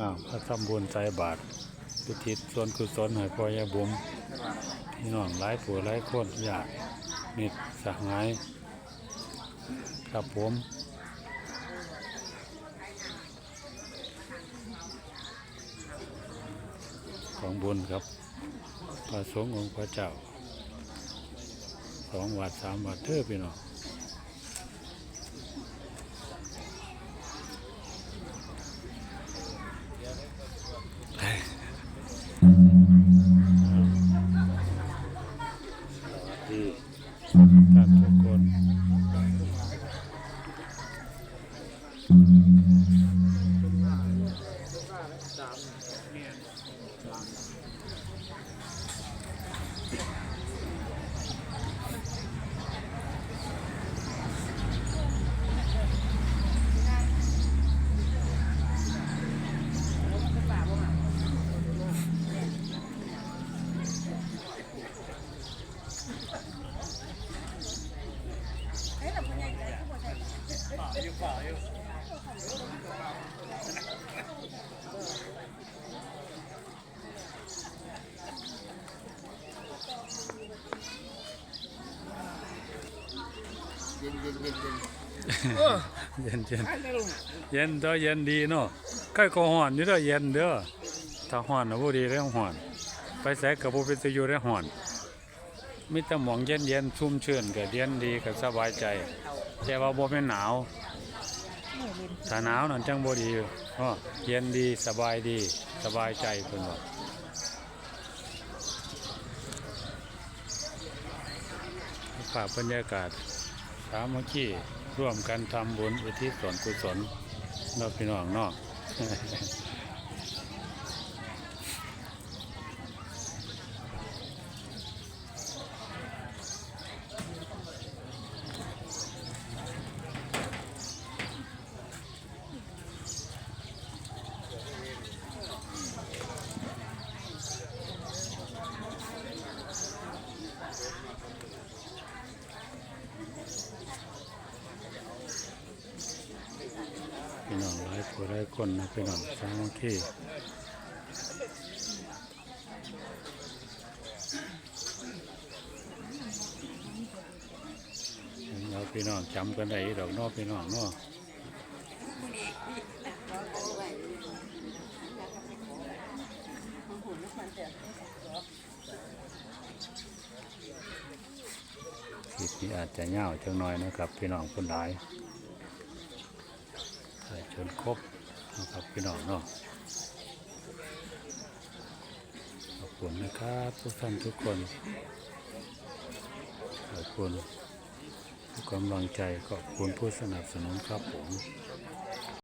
อ้าวพระทำบุญใจบาทอุทิศส่วนกุศลให้พ่อยาบุ๋มพี่น้องหลายผู้หลายคนอยากมิตรสหาย ครับผมของบุญครับพระสงฆ์องค์พระเจ้าสองวัดสามวัดเทอพี่น้อง ทุกคน เย็นเย็นเย็นเด้อเย็นดีเนาะใกล้ก็ห่อนนี่เด้อเย็นเด้อถ้าห่อนนะบ่ดีแล้วห่อน ไปแสกับบ่เป็นตะอยู่ได้ห่อนมีแต่หมองเย็นเย็นชุ่มชื่นก็เย็นดีก็สบายใจ แต่ว่าบ่แม่นหนาว ถ้าหนาวนั่นจังบ่ดีอ๋อเย็นดีสบายดีสบายใจเพิ่นว่าภาพบรรยากาศสามัคคีร่วมกันทำบุญอุทิศส่วนกุศลนอกพี่น้องนอก ผู้หลายคนนะพี่น้องสามัคคีเราพี่น้องจำกันได้ดอกนอพี่น้องเนาะคลิปนี้อาจจะเงาจังน้อยนะครับ พี่น้องคนหลาย ใส่ชนครบนะครับพี่น้องเนาะขอบคุณนะครับทุกท่านทุกคนขอบคุณทุกกำลังใจขอบคุณผู้สนับสนุนครับผม